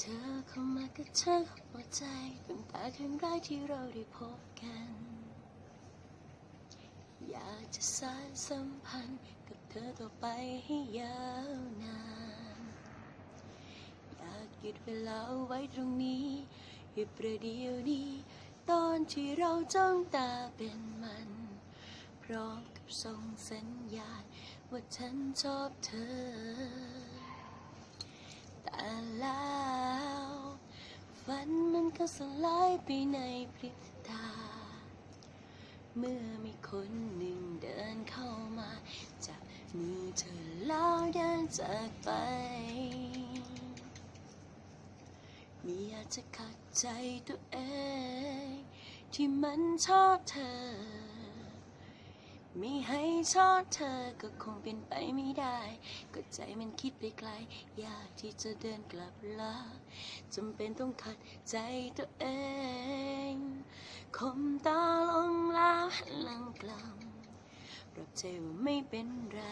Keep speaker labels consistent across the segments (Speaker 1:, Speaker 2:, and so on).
Speaker 1: เธอเข้ามากระชากหัวใจตั้งแต่ครั้งแรกที่เราได้พบกัน อยากจะสานสัมพันธ์กับเธอต่อไปให้ยาวนาน อยากหยุดเวลาเอาไว้ตรงนี้หยุดประเดี๋ยวนี้ ตอนที่เราจ้องตาเป็นมัน พร้อมกับส่งสัญญาณว่าฉันชอบเธอ แต่แล้ว ฝันมันก็สลายไปในพริบตา เมื่อมีคนหนึ่งเดินเข้ามาจับมือเธอแล้วเดินจากไป มีอาจจะขัดใจตัวเอง ที่มันชอบเธอ ไม่ให้ชอบเธอก็คงเป็นไปไม่ได้ ก็ใจมันคิดไปไกล อยากที่จะเดินกลับลาจำเป็นต้องขัดใจตัวเองคมตาลงแล้วหันหลังกลับรับใจว่าไม่เป็นไร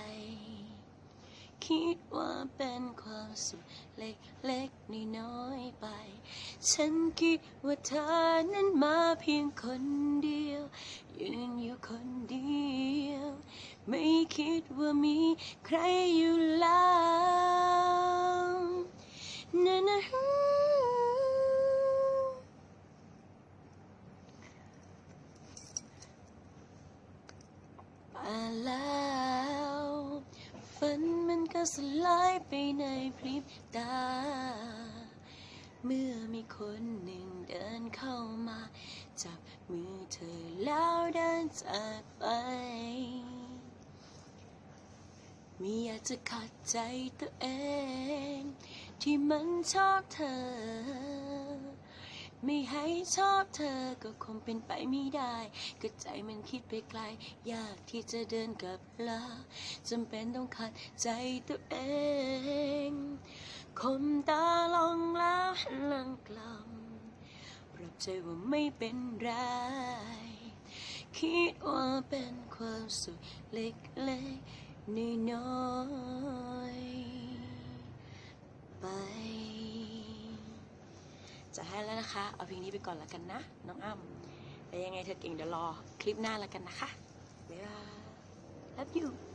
Speaker 1: คิดว่าเป็นความสุขเล็กๆน้อยๆไป ฉันคิดว่าเธอนั้นมาเพียงคนเดียว ยืนอยู่คนเดียว ไม่คิดว่ามีใครอยู่แล้วนะนะมาล้วฝันมัน ก็สลายไปในพริบตา เมื่อมีคนหนึ่งเดินเข้ามา จับมือเธอแล้วเดินจากไปมีอยากจะขัดใจตัวเอง ที่มันชอบเธอ ไม่ให้ชอบเธอก็คงเป็นไปไม่ได้ ก็ใจมันคิดไปไกล ยากที่จะเดินกลับลาจำเป็นต้องขัดใจตัวเองคมตาลงแล้วหันหลังกลับรับใจว่าไม่เป็นไร คิดว่าเป็นความสุขเล็กๆน้อย จะให้แล้วนะคะ เอาเพลงนี้ไปก่อนแล้วกันนะ น้องอ้ำแต่ยังไงเธอเก่งเดี๋ยวรอคลิปหน้าแล้วกันนะคะบ๊ายบาย love you